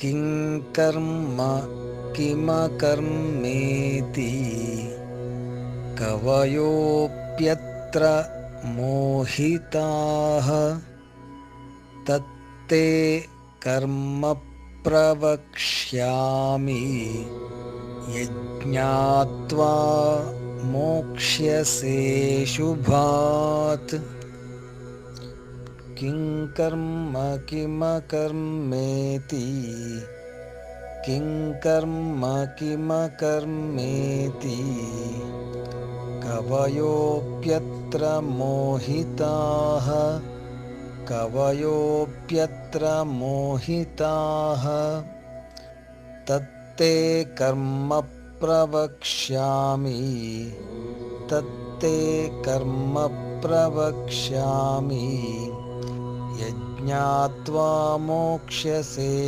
किं कर्म किमकर्मेति कवयोऽप्यत्र मोहिताः। तत्ते कर्म प्रवक्ष्यामि। यज्ञात्वा मोक्ष्यसे शुभात्। किं कर्म किमकर्मेति किं कर्म किमकर्मेति कवयोऽप्यत्र मोहिताः। कवयोऽप्यत्र मोहिताः। तत्ते कर्म प्रवक्ष्यामि। तत्ते कर्म प्रवक्ष्यामि। यज्ञात्वा मोक्ष्यसे